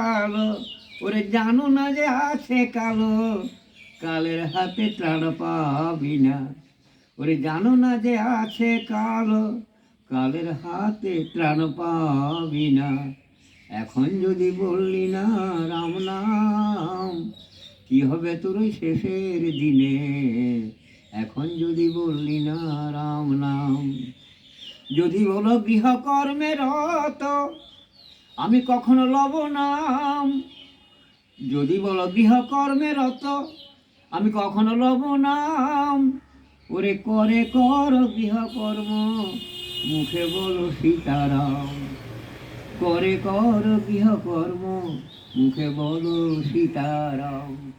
কালো, ওরে জানো না যে আছে কালো, কালের হাতে ত্রাণ পাবি না। ওরে জানো না যে আছে কালো, কালের হাতে ত্রাণ পাবি না। এখন যদি বললি না, রাম নাম, কি হবে তোর শেষের দিনে? এখন যদি বললি না, রাম নাম, যদি বলো গৃহকর্মে রত আমি কখনো লব নাম যদি বলো গৃহকর্মে রত, আমি কখনো লব নাম ওরে করে কর গৃহকর্ম, মুখে বলো সীতারাম। করে কর গৃহকর্ম, মুখে বলো সীতারাম।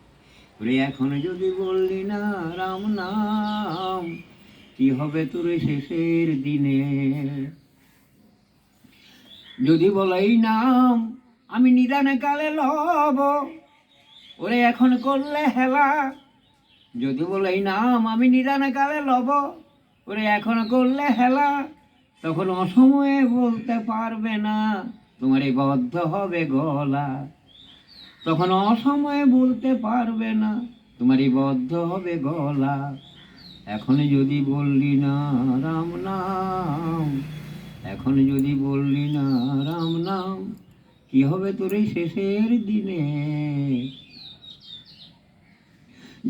ওরে এখন যদি বললি না রাম নাম, কি হবে তোর শেষের দিনে? যদি বলো এই নাম, আমি নিদানে কালে লব। ওরে এখন করলে হেলা। যদি বলো এই নাম, আমি নিদানে কালে লব। ওরে এখন করলে হেলা। তখন অসময়ে বলতে পারবে না, তোমার এই বদ্ধ হবে গলা। তখন অসময়ে বলতে পারবে না, তোমার এই বদ্ধ হবে গলা। এখন যদি বললি না, রাম নাম এখন যদি বললি না, রাম নাম, কি হবে তোর এই শেষের দিনে?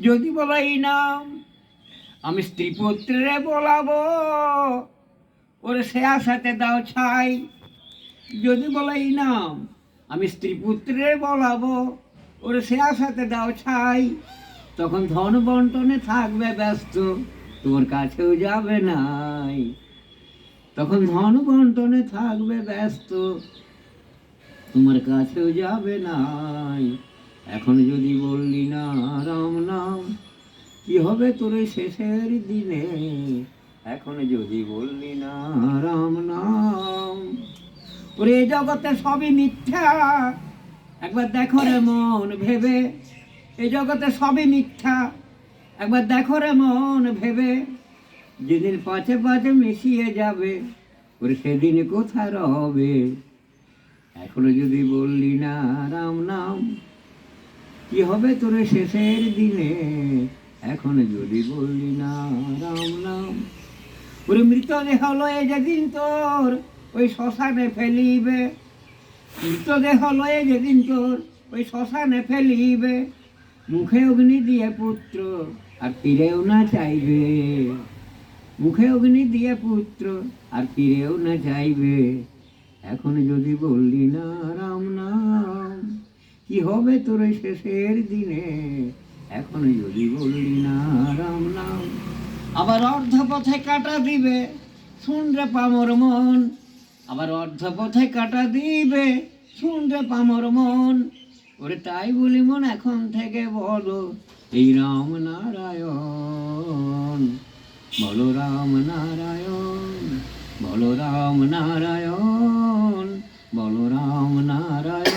যদি বলাই নাম আমি স্ত্রী পুত্রে বলাবো। ওরে সে আশাতে দাও ছাই। যদি বলাই নাম আমি স্ত্রী পুত্রে বলাবো। ওরে সে আশাতে দাও ছাই। তখন ধন বন্টনে থাকবে ব্যস্ত, তোর কাছেও যাবে নাই। তখন ধন বন্টনে থাকবে ব্যস্ত। তোমার কাছেও যাবে নাই। এখন যদি বললি, না, রাম নাম কি হবে তোর শেষের দিনে? এখন যদি বললি, না, রাম নাম ওরে জগতে সবই মিথ্যা। একবার দেখো রে মন ভেবে, এ জগতে সবই মিথ্যা। একবার দেখো রে মন ভেবে যেদিন পাছে পাছে মিশিয়ে যাবে, ওরে সেদিন কোথায় রবে এখনও যদি বললি না রাম নাম, কি হবে তোর শেষের দিনে? এখন যদি বললি না রাম নাম, ওরে মৃতদেহ লয়ে যেদিন তোর ওই শ্মশানে ফেলিবে। মৃতদেহ লয়ে যেদিন তোর ওই শ্মশানে ফেলিবে। মুখে অগ্নি দিয়ে পুত্র, আর ফিরেও না চাইবে। মুখে অগ্নি দিয়ে পুত্র, আর ফিরেও না চাইবে এখন যদি বললি, না, রাম নাম কি হবে তোর শেষের দিনে? এখন যদি বললি, না, রাম নাম আবার অর্ধ পথে কাটা দিবে। শুনরে পামর মন, আবার অর্ধ পথে কাটা দিবে। শুনরে পামর মন, ওরে তাই বলি মন এখন থেকে বলো, এই রাম নারায়ণ। বলো রাম নারায়ণ বলো রাম নারায়ণ বলো রাম নারায়ণ।